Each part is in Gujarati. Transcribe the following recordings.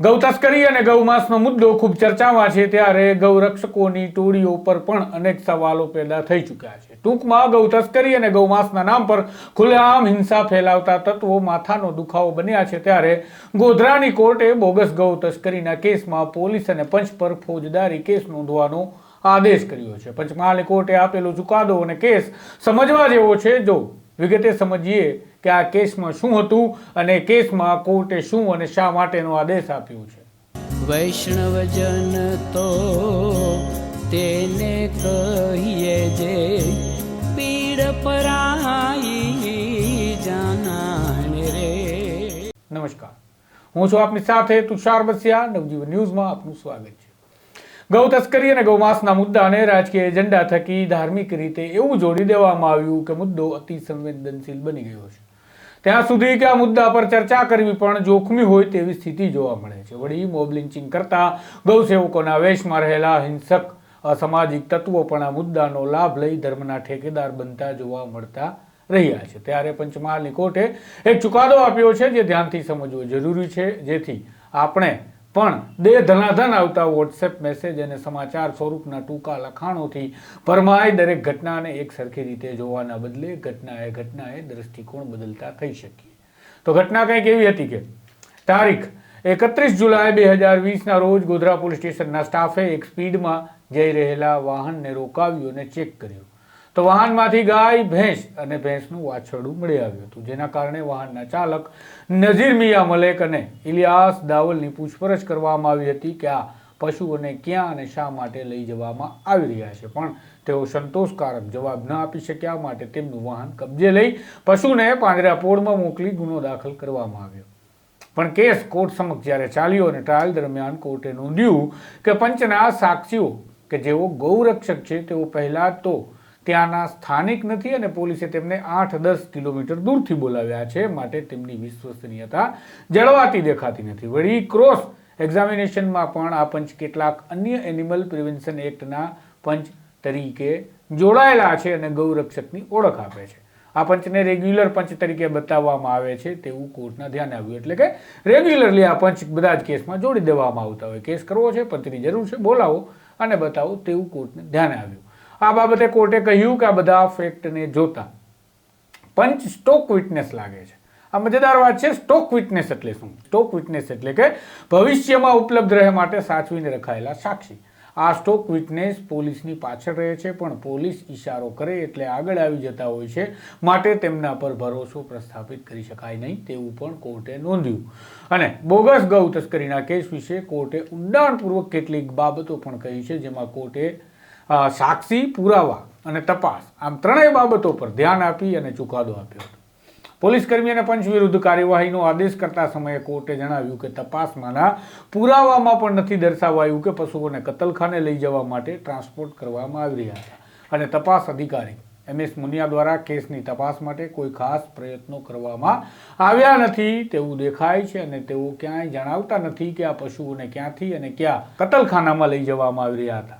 ગૌ તસ્કરી અને ગૌમાંસનો મુદ્દો ખૂબ ચર્ચામાં છે ત્યારે ગૌરક્ષકોની ટોળીઓ પર પણ અનેક સવાલો પેદા થઈ ચૂક્યા છે. ટૂંકમાં ગૌ તસ્કરી અને ગૌમાંસના નામ પર ખુલ્લેઆમ હિંસા ફેલાવતા તત્વો માથાનો દુખાવો બન્યા છે ત્યારે ગોધરાની કોર્ટે બોગસ ગૌ તસ્કરીના કેસમાં પોલીસ અને પંચ પર ફોજદારી કેસ નોંધવાનો આદેશ કર્યો છે. પંચમહાલ કોર્ટે આપેલો ચુકાદો અને કેસ સમજવા જેવો છે. જો વિગતે સમજીએ કે આ કેસમાં શું હતું અને કેસમાં કોર્ટે શું અને શા માટેનો આદેશ આપ્યો છે. વૈષ્ણવજન તો તેને કહીએ જે પીડ પરાઈ જાનાને રે. નમસ્કાર. હું છું આપની સાથે તુષાર બસિયા. નવજીવન ન્યૂઝમાં આપનું સ્વાગત છે. ગૌ તસ્કરી અને ગૌમાંસના મુદ્દાને રાજકીય એજન્ડા થકી ધાર્મિક રીતે એવું જોડી દેવામાં આવ્યું કે મુદ્દો અતિ સંવેદનશીલ બની ગયો છે. ત્યાં સુધી કે આ મુદ્દા પર ચર્ચા કરવી પણ જોખમી હોય તેવી સ્થિતિ જોવા મળે છે. વળી મોબ લિન્ચિંગ કરતા ગૌસેવકોના વેશમાં રહેલા હિંસક, અસામાજિક તત્વો પણ આ મુદ્દાનો લાભ લઈ ધર્મના ઠેકેદાર બનતા જોવા મળતા રહ્યા છે. ત્યારે પંચમહાલની કોર્ટે એક ચુકાદો આપ્યો છે જે ધ્યાનથી સમજવો જરૂરી છે. જેથી આપણે પણ દેહ ધનાધન આવતા વોટ્સએપ મેસેજ અને સમાચાર સ્વરૂપના ટૂંકા લખાણોથી ભરમાય દરેક ઘટનાને એક સરખી રીતે જોવાના બદલે ઘટનાએ ઘટનાએ દ્રષ્ટિકોણ બદલતા થઈ શકીએ. તો ઘટના કંઈક એવી હતી કે તારીખ એકત્રીસ જુલાઈ બે હજાર વીસના રોજ ગોધરા પોલીસ સ્ટેશનના સ્ટાફે એક સ્પીડમાં જઈ રહેલા વાહનને રોકાવ્યું અને ચેક કર્યું. તો વાહનમાંથી ગાય, ભેંસ અને ભેંસનું વાછરડું મળી આવ્યું હતું, જેના કારણે વાહનના ચાલક નઝીર મિયા મલેક અને ઇલિયાસ દાવલની પૂછપરછ કરવામાં આવી હતી કે આ પશુઓને ક્યાં અને શા માટે લઈ જવામાં આવી રહ્યા છે. પણ તેઓ સંતોષકારક જવાબ ન આપી શક્યા માટે તેમનું વાહન કબજે લઈ પશુને પાંજરાપોળમાં મોકલી ગુનો દાખલ કરવામાં આવ્યો. પણ કેસ કોર્ટ સમક્ષ જ્યારે ચાલ્યો અને ટ્રાયલ દરમિયાન કોર્ટે નોંધ્યું કે પંચના સાક્ષીઓ કે જેઓ ગૌરક્ષક છે, તેઓ પહેલાં તો ત્યાંના સ્થાનિક નથી અને પોલીસે તેમને આઠ દસ કિલોમીટર દૂરથી બોલાવ્યા છે માટે તેમની વિશ્વસનીયતા જળવાતી દેખાતી નથી. વળી ક્રોસ એક્ઝામિનેશનમાં પણ આ પંચ કેટલાક અન્ય એનિમલ પ્રિવેન્શન એક્ટના પંચ તરીકે જોડાયેલા છે અને ગૌરક્ષકની ઓળખ આપે છે. આ પંચને રેગ્યુલર પંચ તરીકે બતાવવામાં આવે છે તેવું કોર્ટના ધ્યાને આવ્યું. એટલે કે રેગ્યુલરલી આ પંચ બધા જ કેસમાં જોડી દેવામાં આવતા હોય. કેસ કરવો છે, પંચની જરૂર છે, બોલાવો અને બતાવો તેવું કોર્ટને ધ્યાને આવ્યું. આ બાબતે કોર્ટે કહ્યું કે આ બધા ફેક્ટને જોતા પંચ સ્ટોક વિટનેસ લાગે છે. આ મજેદાર વાત છે, સ્ટોક વિટનેસ એટલે શું? સ્ટોક વિટનેસ એટલે કે ભવિષ્યમાં ઉપલબ્ધ રહે માટે સાચવીને રખાયેલા સાક્ષી. આ સ્ટોક વિટનેસ પોલીસની પાછળ રહે છે, પણ પોલીસ ઈશારો કરે એટલે આગળ આવી જતા હોય છે, માટે તેમના પર ભરોસો પ્રસ્થાપિત કરી શકાય નહીં તેવું પણ કોર્ટે નોંધ્યું. અને બોગસ ગૌ તસ્કરીના કેસ વિશે કોર્ટે ઊંડાણપૂર્વક કેટલીક બાબતો પણ કહી છે, જેમાં કોર્ટે સાક્ષી, પુરાવા અને તપાસ. આમ ત્રણેય બાબતો પર ધ્યાન આપી અને ચુકાદો આપ્યો હતો. પોલીસ કર્મી અને પંચ વિરુદ્ધ કાર્યવાહીનો આદેશ કરતા સમયે કોર્ટે જણાવ્યું કે તપાસમાંના પુરાવામાં પણ નથી દર્શાવાયું કે પશુઓને કતલખાને લઈ જવા માટે ટ્રાન્સપોર્ટ કરવામાં આવી રહ્યા હતા. અને તપાસ અધિકારી એમ એસ મુનિયા દ્વારા કેસની તપાસ માટે કોઈ ખાસ પ્રયત્નો કરવામાં આવ્યા નથી. તેવું દેખાય છે અને તેઓ ક્યાંય જણાવતા નથી કે આ પશુઓને ક્યાંથી અને ક્યાં કતલખાનામાં લઈ જવામાં આવી રહ્યા હતા.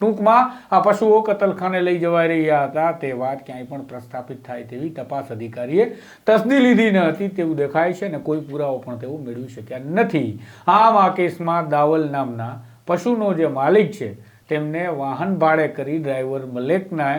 ટૂંકમાં આ પશુઓ કતલખાને લઈ જવાઈ રહ્યા હતા. તે વાત ક્યાંય પણ પ્રસ્થાપિત થાય તેવી તપાસ અધિકારીએ તસદી લીધી ન હતી તેવું દેખાય છે અને કોઈ પુરાવો પણ તેઓ મેળવી શક્યા નથી. આમ આ કેસમાં દાવલ નામના પશુનો જે માલિક છે, તેમને વાહન ભાડે કરી ડ્રાઈવર મલેકના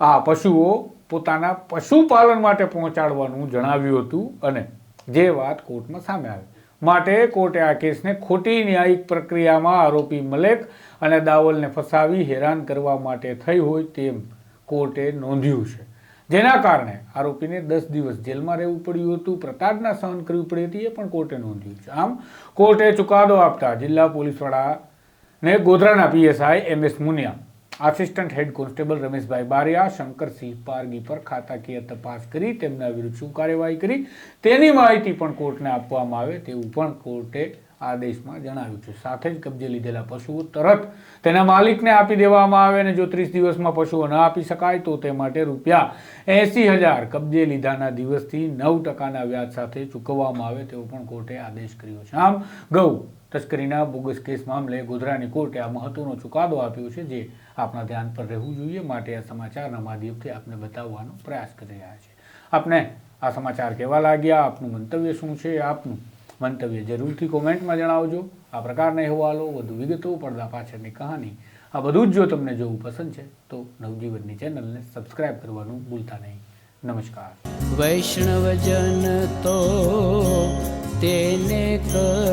આ પશુઓ પોતાના પશુપાલન માટે પહોંચાડવાનું જણાવ્યું હતું અને જે વાત કોર્ટમાં સામે આવી. માટે કોર્ટે આ કેસને ખોટી ન્યાયિક પ્રક્રિયામાં આરોપી મલેક અને દાવલને ફસાવી હેરાન કરવા માટે થઈ હોય તેમ કોર્ટે નોંધ્યું છે. જેના કારણે આરોપીને દસ દિવસ જેલમાં રહેવું પડ્યું હતું પ્રતાડના સહન કરવી પડી હતી, એ પણ કોર્ટે નોંધ્યું છે. આમ, કોર્ટે ચુકાદો આપતા જિલ્લા પોલીસ વડાને ગોધરાના PSI M S Muniya assistant head constable Rameshbhai Bariya, Shankarsinh Pargi પર ખાતાકીય તપાસ કરી, તેમના વિરુદ્ધ શું કાર્યવાહી કરી? તેની માહિતી પણ કોર્ટને આપવામાં આવે, તેવું પણ કોર્ટે આદેશમાં જણાવ્યું છે. સાથે જ કબજે લીધેલા પશુઓ તરત તેના માલિકને આપી દેવામાં આવે અને જો ત્રીસ દિવસમાં પશુઓ ન આપી શકાય તો તે માટે રૂપિયા એંસી હજાર કબજે લીધાના દિવસથી નવ ટકાના વ્યાજ સાથે ચૂકવવામાં આવે તેવો પણ કોર્ટે આદેશ કર્યો છે. આમ, ગૌ તસ્કરીના બોગસ કેસ મામલે ગોધરાની કોર્ટે આ મહત્વનો ચુકાદો આપ્યો છે જે આપણા ધ્યાન પર રહેવું જોઈએ માટે આ સમાચારના માધ્યમથી આપને બતાવવાનો પ્રયાસ કરી રહ્યા છે. આપને આ સમાચાર કેવા લાગ્યા? આપનું મંતવ્ય શું છે? આપનું મંતવ્ય જરૂરથી કોમેન્ટમાં જણાવજો. આ પ્રકારના અહેવાલો, વધુ વિગતો, પડદા પાછળની કહાની, આ બધું જ જો તમને જોવું પસંદ છે, તો નવજીવનની ચેનલને સબસ્ક્રાઇબ કરવાનું ભૂલતા નહીં. નમસ્કાર. વૈષ્ણવજન તો તેને પર